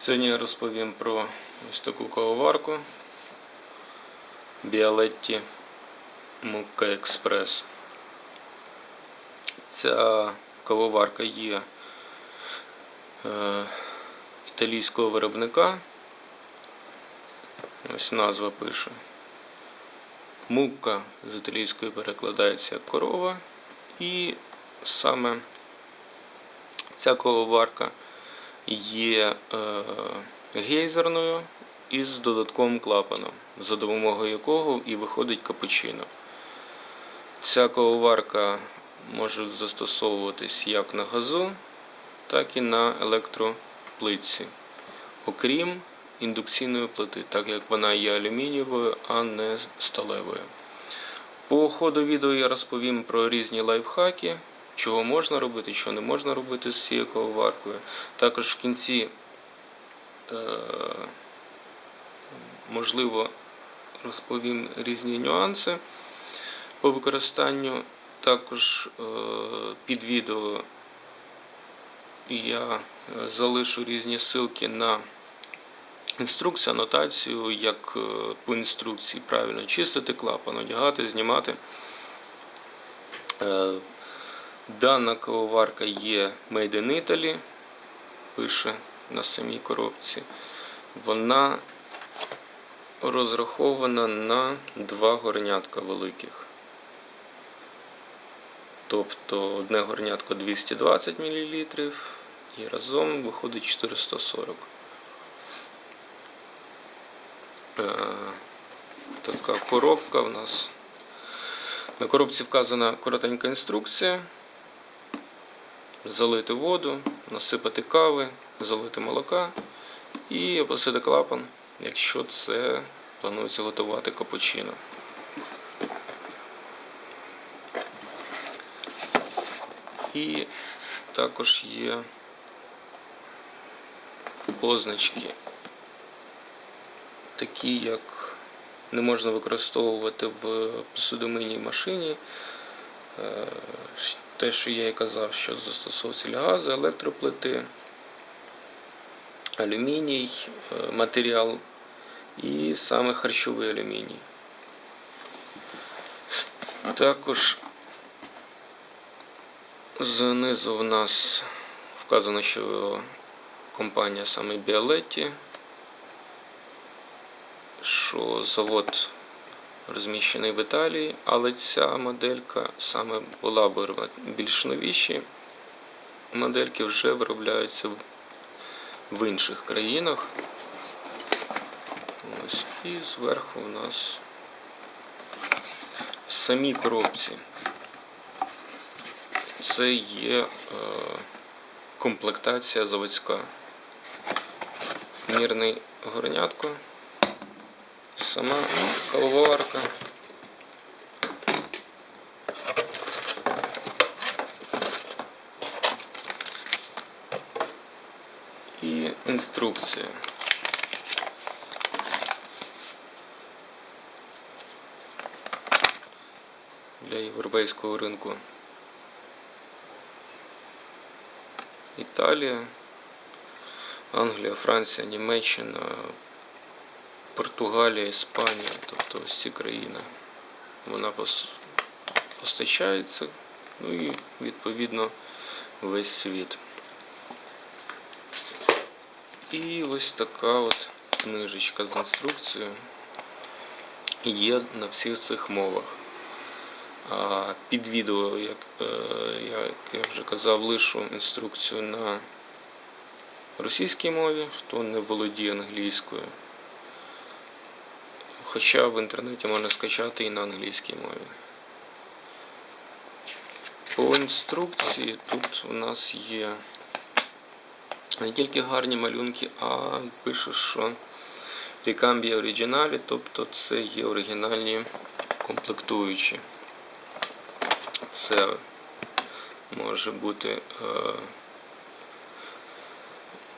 Сьогодні я розповім про ось таку кавоварку Біалетті Мукка Експрес. Ця кавоварка є е, італійського виробника. Ось назва пише. Мукка з італійської перекладається як корова. І саме ця кавоварка є е, гейзерною із додатковим клапаном, за допомогою якого і виходить капучино. Ця кавоварка може застосовуватись як на газу, так і на електроплитці, окрім індукційної плити, так як вона є алюмінієвою, а не сталевою. По ходу відео я розповім про різні лайфхаки, чого можна робити, що не можна робити з цією кавоваркою. Також в кінці, е, можливо, розповім різні нюанси по використанню. Також е, під відео я е, залишу різні ссылки на інструкцію, анотацію, як по інструкції правильно чистити клапан, одягати, знімати. Дана кавоварка є Made in Italy, пише на самій коробці. Вона розрахована на два горнятка великих. Тобто одне горнятко 220 мл і разом виходить 440. Е, Така коробка в нас. На коробці вказана коротенька інструкція. Залити воду, насипати кави, залити молока і опустити клапан, якщо це планується готувати капучино. І також є позначки, такі як не можна використовувати в посудомийній машині. Те, що я і казав, що застосовується для електроплити, алюміній, е, матеріал і саме харчовий алюміній. Також знизу в нас вказано, що компанія саме Біалетті, що завод розміщений в Італії, але ця моделька саме була більш новіші. Модельки вже виробляються в- інших країнах. Ось. І зверху у нас в самій коробці. Це є е, комплектація заводська. Мірний горнятко, сама кавоварка. І інструкція. Для європейського ринку. Італія, Англія, Франція, Німеччина, Португалія, Іспанія, тобто ось ці країни. Вона постачається, ну і відповідно весь світ. І ось така от книжечка з інструкцією є на всіх цих мовах. Під відео, як, е, як я вже казав, лишу інструкцію на російській мові, хто не володіє англійською. Хоча в інтернеті можна скачати і на англійській мові. По інструкції тут у нас є не тільки гарні малюнки, а пише, що рікамбі оригіналі, тобто це є оригінальні комплектуючі. Це може бути е,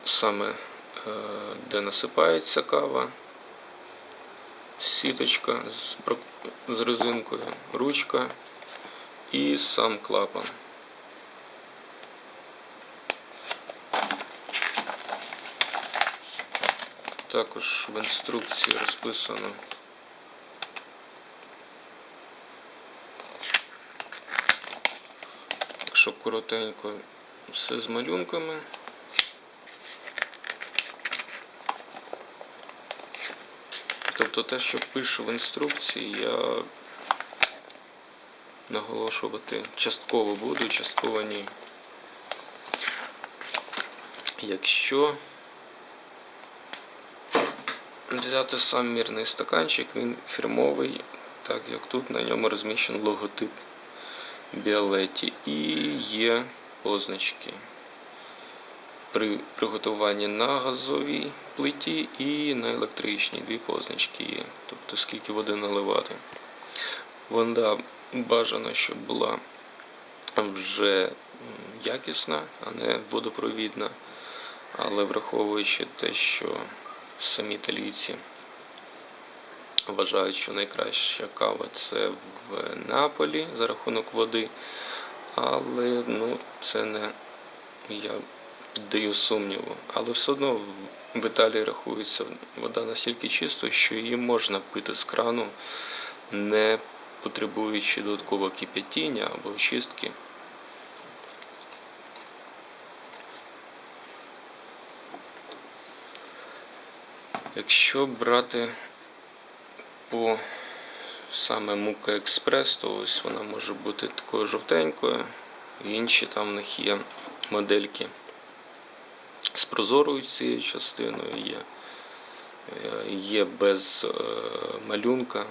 саме е, де насипається кава, сіточка з, резинкою, ручка і сам клапан. також в інструкції розписано. Якщо коротенько все з малюнками. Тобто те, що пишу в інструкції, я наголошувати частково буду, частково ні. Якщо взяти сам мірний стаканчик, він фірмовий, так як тут на ньому розміщений логотип Біолеті і є позначки при приготуванні на газовій плиті і на електричній дві позначки є. Тобто скільки води наливати. Вода бажано, щоб була вже якісна, а не водопровідна. Але враховуючи те, що самі італійці вважають, що найкраща кава це в Наполі за рахунок води. Але ну, це не я піддаю сумніву. Але все одно в- Італії рахується вода настільки чистою, що її можна пити з крану, не потребуючи додаткового кип'ятіння або очистки. Якщо брати по саме Мука Експрес, то ось вона може бути такою жовтенькою. Інші там в них є модельки з прозорою цією частиною є. Е, Є без е, малюнка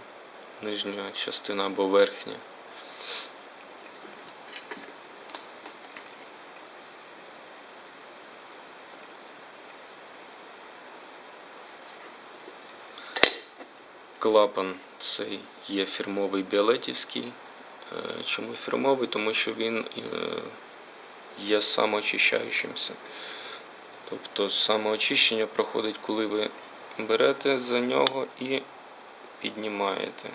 нижня частина або верхня. Клапан цей є фірмовий біолетівський. Е, Чому фірмовий? Тому що він є самоочищаючимся. Тобто самоочищення проходить, коли ви берете за нього і піднімаєте.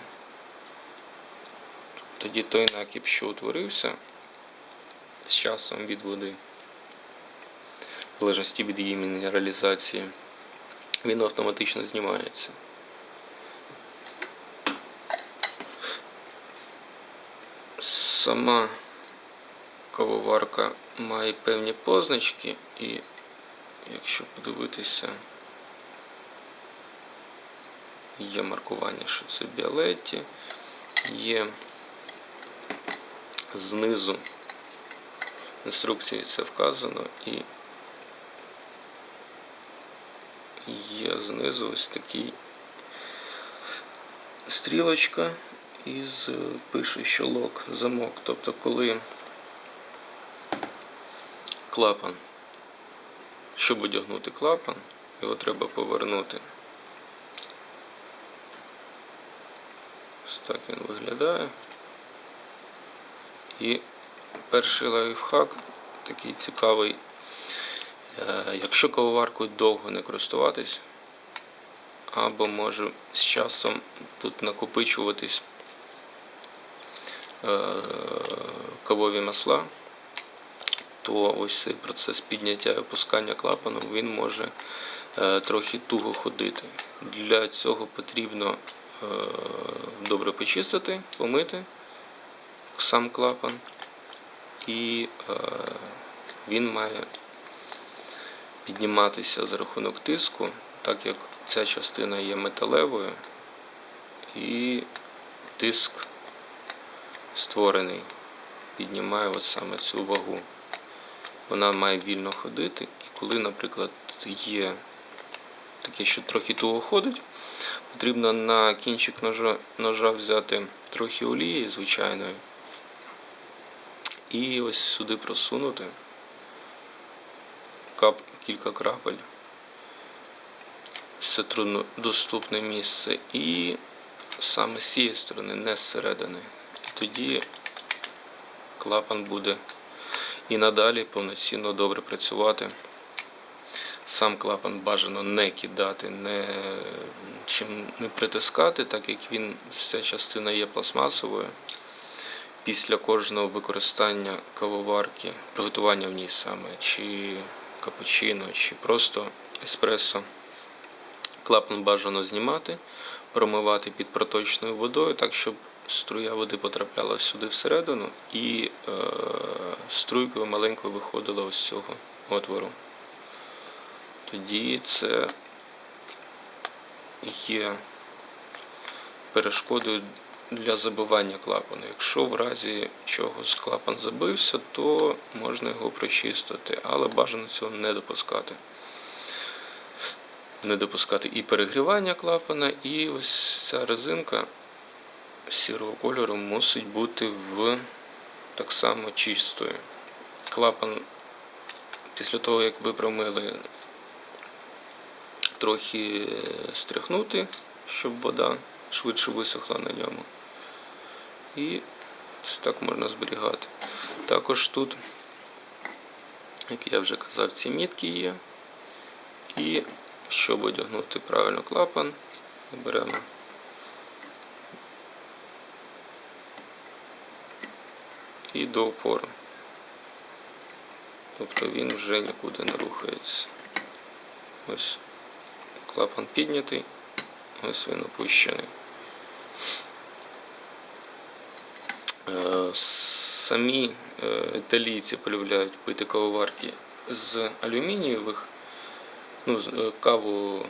Тоді той накіп, що утворився з часом від води, в залежності від її мінералізації, він автоматично знімається. Сама кавоварка має певні позначки, і якщо подивитися, є маркування, що це біолетті, є знизу інструкції це вказано і є знизу ось такий стрілочка із пише, що лок, замок. Тобто, коли клапан, щоб одягнути клапан, його треба повернути. Ось так він виглядає. І перший лайфхак такий цікавий. Е, Якщо кавоваркою довго не користуватись, або може з часом тут накопичуватись е, кавові масла, то ось цей процес підняття і опускання клапану він може е, трохи туго ходити. Для цього потрібно е, добре почистити, помити сам клапан, і е, він має підніматися за рахунок тиску, так як ця частина є металевою, і тиск створений піднімає от саме цю вагу. Вона має вільно ходити, і коли, наприклад, є таке, що трохи туго ходить, потрібно на кінчик ножа, ножа взяти трохи олії звичайної і ось сюди просунути кап, кілька крапель. Це труднодоступне місце. І саме з цієї сторони, не зсередини. І тоді клапан буде і надалі повноцінно добре працювати. Сам клапан бажано не кидати, не, чим не притискати, так як він, ця частина є пластмасовою. Після кожного використання кавоварки, приготування в ній саме, чи капучино, чи просто еспресо, Клапан бажано знімати, промивати під проточною водою, так щоб струя води потрапляла сюди всередину і е, струйкою маленькою виходила ось з цього отвору. Тоді це є перешкодою для забивання клапану. Якщо в разі чогось клапан забився, то можна його прочистити, але бажано цього не допускати. Не допускати і перегрівання клапана, і ось ця резинка сірого кольору мусить бути в так само чистою. Клапан після того, як ви промили, трохи стряхнути, щоб вода швидше висохла на ньому. І так можна зберігати. Також тут, як я вже казав, ці мітки є. І щоб одягнути правильно клапан, беремо і до опору. Тобто він вже нікуди не рухається. Ось клапан піднятий, ось він опущений. Е, Самі е, італійці полюбляють пити кавоварки з алюмінієвих, ну, е, каву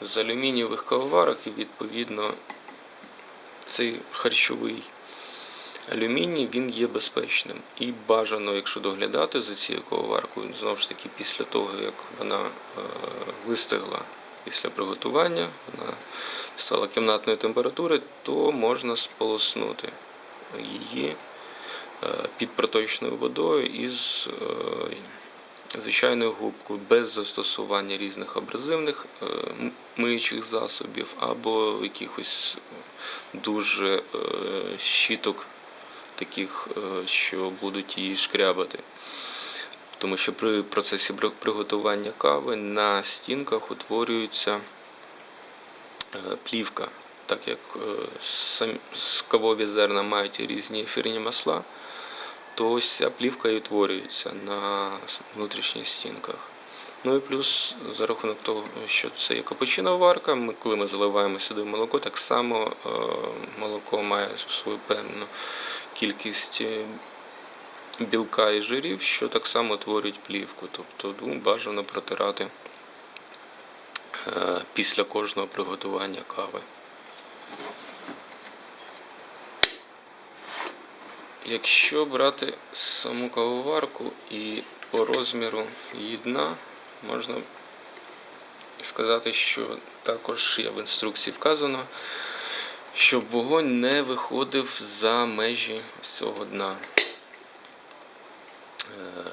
з алюмінієвих кавоварок і відповідно цей харчовий алюміній він є безпечним. І бажано, якщо доглядати за цією кавоваркою, знову ж таки, після того, як вона е, вистигла після приготування, вона стала кімнатної температури, то можна сполоснути її е, під проточною водою із е, звичайною губкою, без застосування різних абразивних миючих засобів або якихось дуже щіток, таких, е, що будуть її шкрябати. Тому що при процесі приготування кави на стінках утворюється е, плівка, так як е, кавові зерна мають різні ефірні масла, то ось ця плівка і утворюється на внутрішніх стінках. Ну і плюс за рахунок того, що це є капучинова варка, ми, коли ми заливаємо сюди молоко, так само молоко має свою певну кількість е, білка і жирів, що так само утворюють плівку. Тобто ну, бажано протирати е, після кожного приготування кави. Якщо брати саму кавоварку і по розміру її дна, можна сказати, що також є в інструкції вказано, щоб вогонь не виходив за межі цього дна. Е,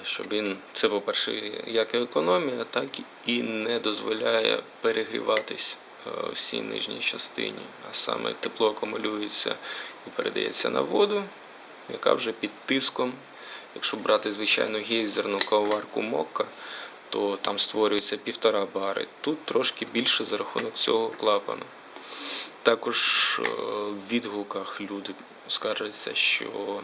Щоб він, це, по-перше, як і економія, так і не дозволяє перегріватись е, ось цій нижній частині. А саме тепло акумулюється і передається на воду, яка вже під тиском. Якщо брати звичайну гейзерну кавоварку мокка, то там створюється півтора бари. Тут трошки більше за рахунок цього клапану. Також е, в відгуках люди скаржаться, що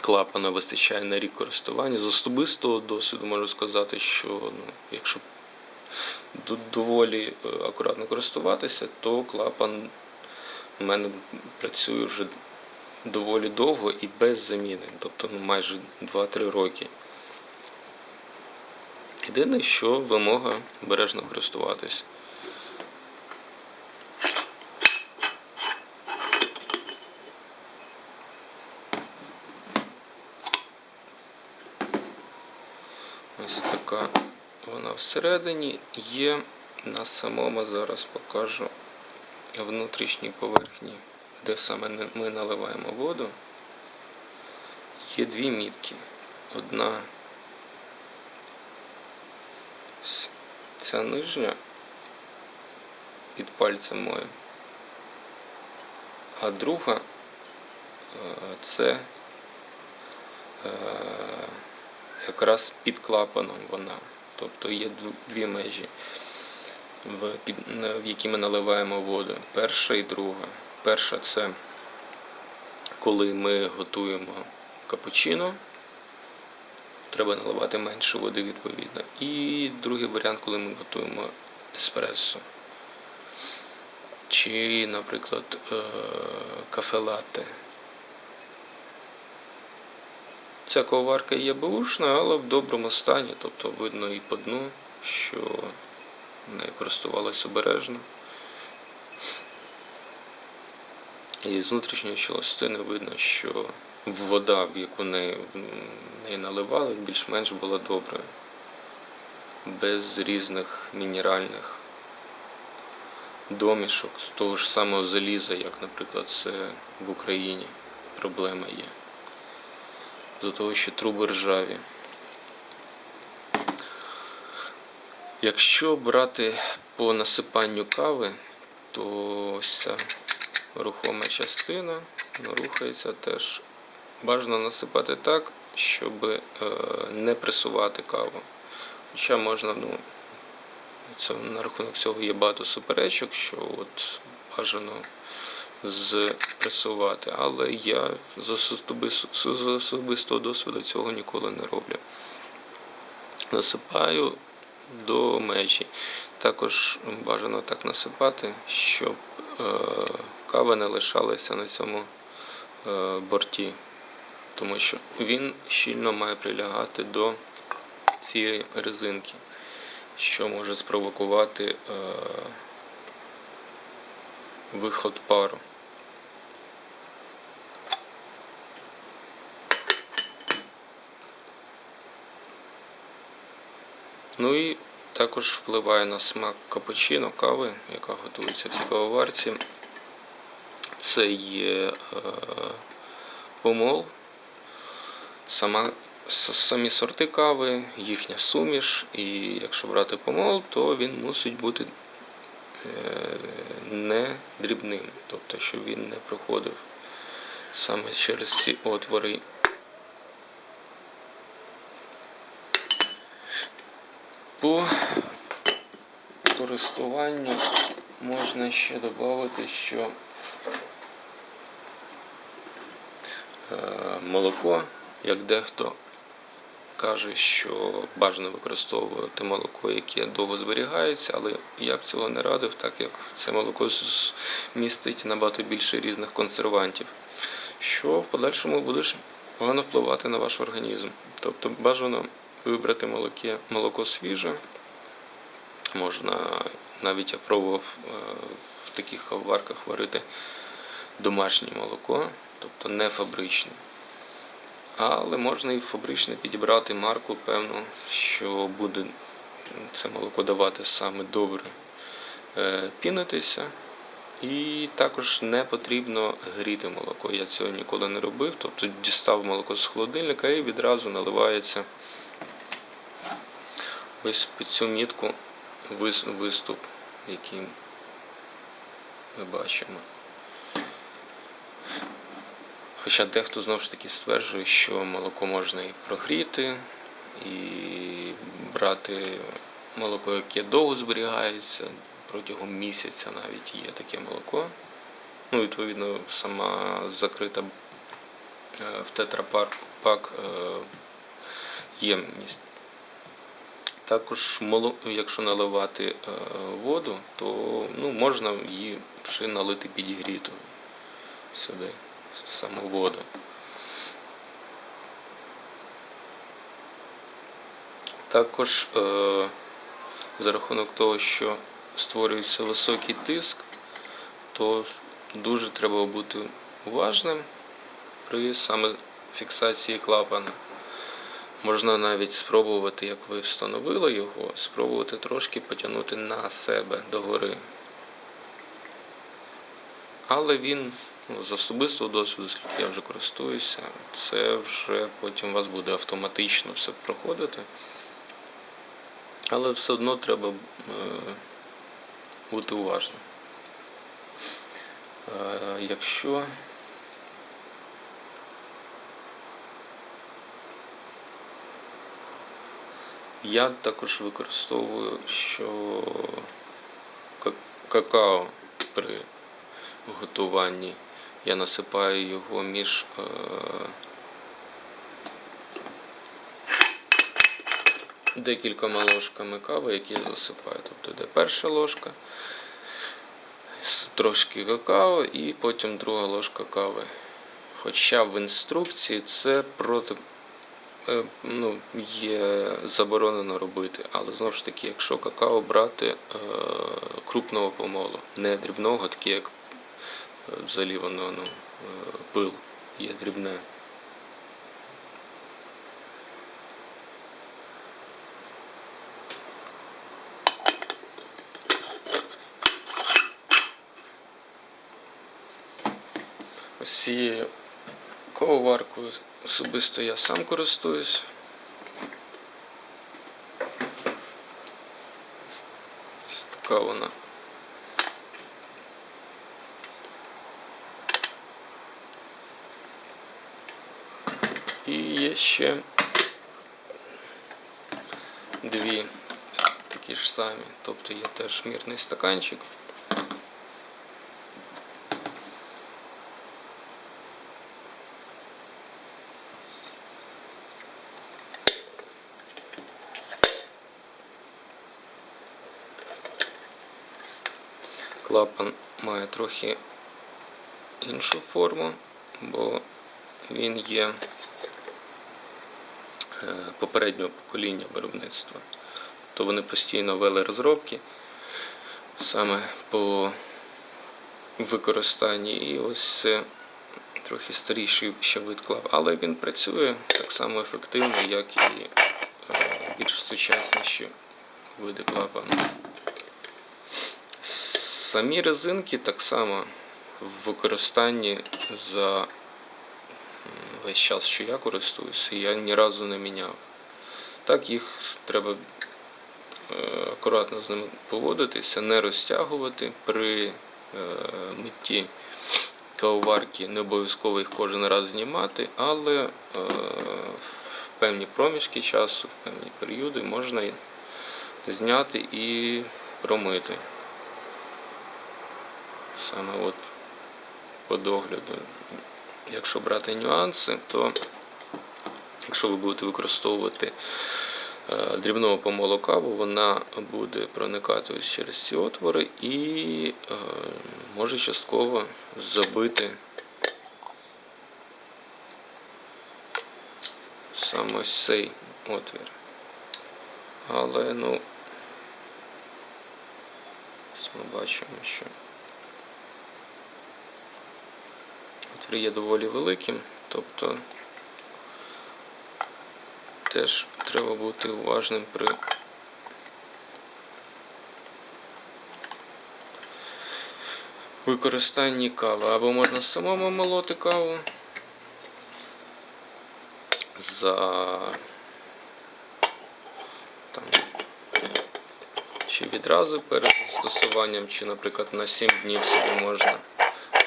клапана вистачає на рік користування. З особистого досвіду можу сказати, що ну, якщо доволі е, акуратно користуватися, то клапан у мене працює вже доволі довго і без заміни, тобто ну, майже 2-3 роки. Єдине, що вимога бережно користуватись. Ось така вона всередині є на самому зараз покажу внутрішній поверхні, де саме ми наливаємо воду. Є дві мітки. Одна ця нижня під пальцем моїм, а друга е, це е, якраз під клапаном вона. Тобто є дві- межі, на- в які ми наливаємо воду. Перша і друга. Перша це коли ми готуємо капучино, треба наливати менше води відповідно. І другий варіант, коли ми готуємо еспресо. Чи, наприклад, е, кафе латте. Ця коварка є бушною, але в доброму стані, тобто видно і по дну, що нею користувалися обережно. І з внутрішньої частини видно, що вода, в яку неї, в неї наливали, більш-менш була доброю, без різних мінеральних домішок, з того ж самого заліза, як, наприклад, це в Україні проблема є. До того, що труби ржаві. Якщо брати по насипанню кави, то ось ця рухома частина рухається теж. Бажано насипати так, щоб е, не пресувати каву. Хоча можна, ну, це, на рахунок цього є багато суперечок, що от бажано спресувати, але я з особистого, досвіду цього ніколи не роблю. Насипаю до межі. Також бажано так насипати, щоб е, кава не лишалася на цьому е, борті, тому що він щільно має прилягати до цієї резинки, що може спровокувати е, виход пару. Ну і також впливає на смак капучино, кави, яка готується в цій кавоварці. Це є е, помол, сама, самі сорти кави, їхня суміш. І якщо брати помол, то він мусить бути е, не дрібним, тобто, щоб він не проходив саме через ці отвори. По користуванню можна ще додати, що е, молоко, як дехто каже, що бажано використовувати молоко, яке довго зберігається, але я б цього не радив, так як це молоко містить набагато більше різних консервантів, що в подальшому будеш погано впливати на ваш організм. Тобто бажано вибрати молоке, молоко свіже. Можна навіть я пробував е, в таких кавоварках варити домашнє молоко, тобто не фабричне. Але можна і фабричне підібрати марку, певну, що буде це молоко давати саме добре е, пінитися. І також не потрібно гріти молоко. Я цього ніколи не робив. Тобто дістав молоко з холодильника і відразу наливається ось під цю мітку виступ, який ми бачимо. Хоча дехто знову ж таки стверджує, що молоко можна і прогріти, і брати молоко, яке довго зберігається, протягом місяця навіть є таке молоко. Ну, відповідно, сама закрита е, в тетрапак пак е, ємність. Також, якщо наливати е, воду, то ну, можна її вже налити підігріту сюди, саму воду. Також е, за рахунок того, що створюється високий тиск, то дуже треба бути уважним при саме фіксації клапана. Можна навіть спробувати, як ви встановили його, спробувати трошки потягнути на себе догори. Але він ну, з особистого досвіду, скільки я вже користуюся, це вже потім у вас буде автоматично все проходити. Але все одно треба е, бути уважним. Е, якщо Я також використовую, що какао при готуванні. Я насипаю його між е, декількома ложками кави, які я засипаю. Тобто йде перша ложка, трошки какао і потім друга ложка кави. Хоча в інструкції це проти ну, є заборонено робити. Але знову ж таки, якщо какао брати е, крупного помолу, не дрібного, таке як е, взагалі воно ну, е, пил є дрібне. Ось цією коваркою особисто я сам користуюсь. Така вона. І є ще дві такі ж самі. Тобто є теж мірний стаканчик. Клапан має трохи іншу форму, бо він є е, попереднього покоління виробництва. То вони постійно вели розробки саме по використанні. І ось трохи старіший ще вид клапан. Але він працює так само ефективно, як і е, більш сучасніші види клапану. Самі резинки так само в використанні за весь час, що я користуюся, я ні разу не міняв. Так їх треба е, акуратно з ними поводитися, не розтягувати при е, митті кавоварки, не обов'язково їх кожен раз знімати, але е, в певні проміжки часу, в певні періоди можна зняти і промити. Саме от по догляду. Якщо брати нюанси, то якщо ви будете використовувати е, дрібного помолу каву, вона буде проникати ось через ці отвори і е, може частково забити саме ось цей отвір. Але ну ми бачимо, що отвір є доволі великим, тобто теж треба бути уважним при використанні кави. Або можна самому молоти каву за там, чи відразу перед застосуванням, чи, наприклад, на 7 днів собі можна.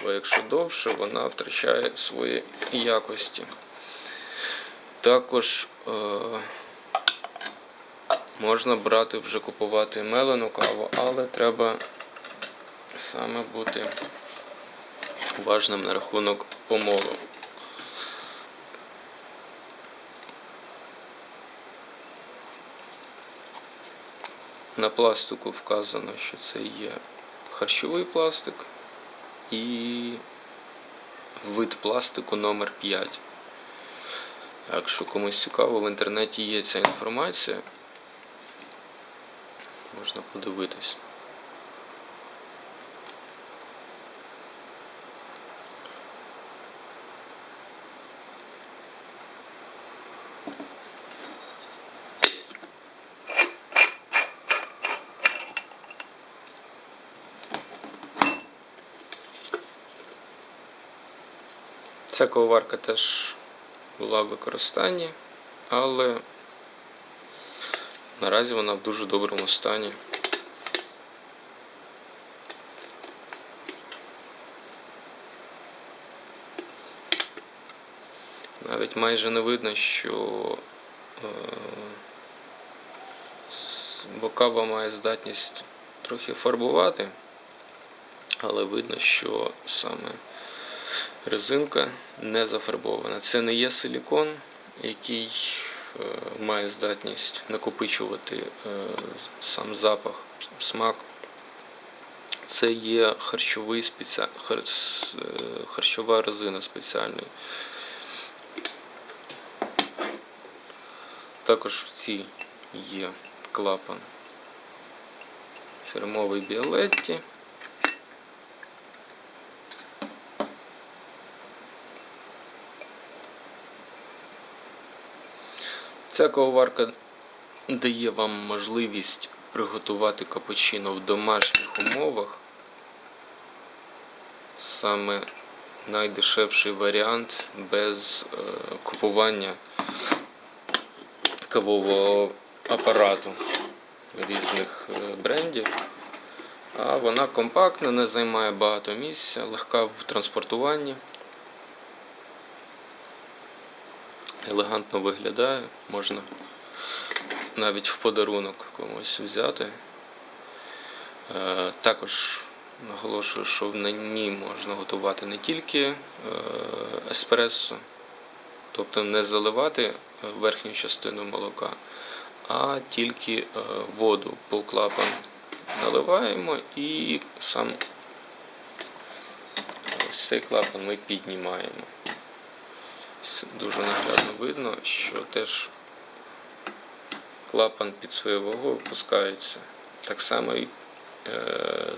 Бо якщо довше, вона втрачає свої якості. Також е, можна брати вже купувати мелену каву, але треба саме бути уважним на рахунок помолу. На пластику вказано, що це є харчовий пластик і вид пластику номер 5. Якщо комусь цікаво, в інтернеті є ця інформація. Можна подивитись. Ця коварка теж була в використанні, але наразі вона в дуже доброму стані. Навіть майже не видно, що е, з- має здатність трохи фарбувати, але видно, що саме резинка не зафарбована. Це не є силікон, який е, має здатність накопичувати е, сам запах, смак. Це є харчовий спеці... хар... е, харчова резина спеціальна. Також в цій є клапан фірмовий Біолетті. Ця коварка дає вам можливість приготувати капучино в домашніх умовах. Саме найдешевший варіант без е, купування кавового апарату різних е, брендів. А вона компактна, не займає багато місця, легка в транспортуванні. Елегантно виглядає, можна навіть в подарунок комусь взяти. Е, Також наголошую, що на ній можна готувати не тільки е, еспресо, тобто не заливати е, верхню частину молока, а тільки воду по клапан наливаємо і сам цей клапан ми піднімаємо. Дуже наглядно видно, що теж клапан під своєю вагою опускається. Так само і е,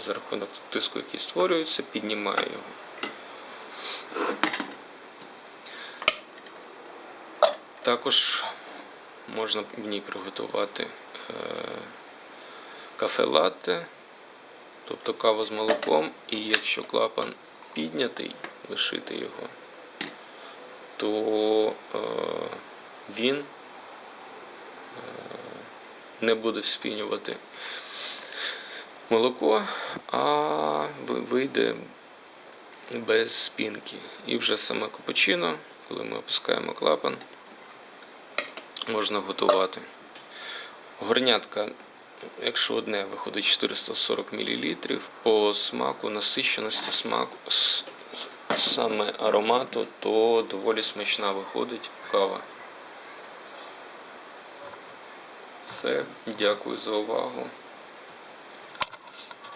за рахунок тиску, який створюється, піднімає його. Також можна в ній приготувати е, кафе латте, тобто каву з молоком, і якщо клапан піднятий, лишити його, то е, він е, не буде вспінювати молоко, а вийде без спінки. І вже саме капучино, коли ми опускаємо клапан, можна готувати. Горнятка, якщо одне виходить 440 мл, по смаку, насищеності смаку, саме аромату, то доволі смачна виходить кава. Все, дякую за увагу.